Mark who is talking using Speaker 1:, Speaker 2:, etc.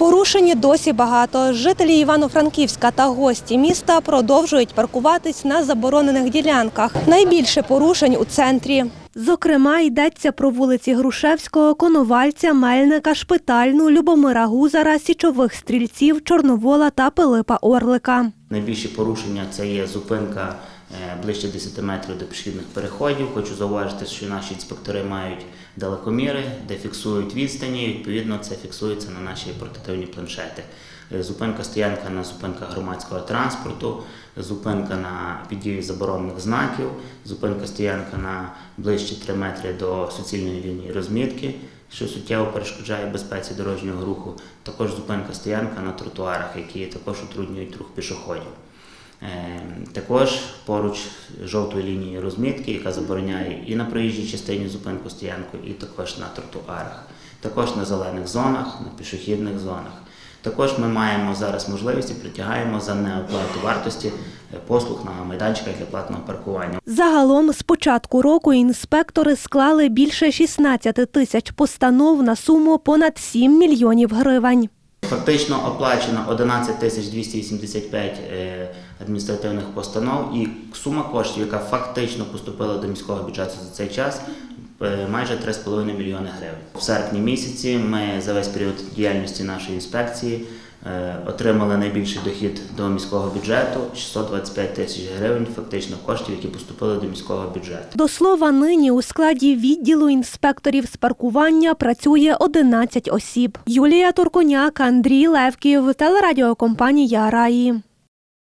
Speaker 1: Порушені досі багато. Жителі Івано-Франківська та гості міста продовжують паркуватись на заборонених ділянках. Найбільше порушень у центрі. Зокрема, йдеться про вулиці Грушевського, Коновальця, Мельника, Шпитальну, Любомира Гузара, Січових стрільців, Чорновола та Пилипа Орлика.
Speaker 2: Найбільші порушення це є зупинка е, ближче 10 метрів до пішохідних переходів. Хочу зауважити, що наші інспектори мають далекоміри, де фіксують відстані. Відповідно, це фіксується на наші портативні планшети. Е, Зупинка стоянка на зупинках громадського транспорту, зупинка на піддії заборонених знаків, зупинка стоянка на ближче 3 метри до суцільної лінії розмітки, що суттєво перешкоджає безпеці дорожнього руху. Також зупинка стоянка на тротуарах, які також утруднюють рух пішоходів. Е, Також поруч жовтої лінії розмітки, яка забороняє і на проїжджій частині зупинку стоянку, і також на тротуарах, також на зелених зонах, на пішохідних зонах. Також ми маємо зараз можливість і притягаємо за неоплату вартості е, послуг на майданчиках для платного паркування.
Speaker 1: Загалом з початку року інспектори склали більше 16 тисяч постанов на суму понад 7 мільйонів гривень.
Speaker 2: Фактично оплачено 11 тисяч 285 е, адміністративних постанов, і сума коштів, яка фактично поступила до міського бюджету за цей час, майже 3,5 мільйони гривень. В серпні місяці ми за весь період діяльності нашої інспекції е, отримали найбільший дохід до міського бюджету 625 тисяч гривень, фактично коштів, які поступили до міського бюджету.
Speaker 1: До слова, нині у складі відділу інспекторів з паркування працює 11 осіб. Юлія Турконяк, Андрій Левків, телерадіокомпанія Раї.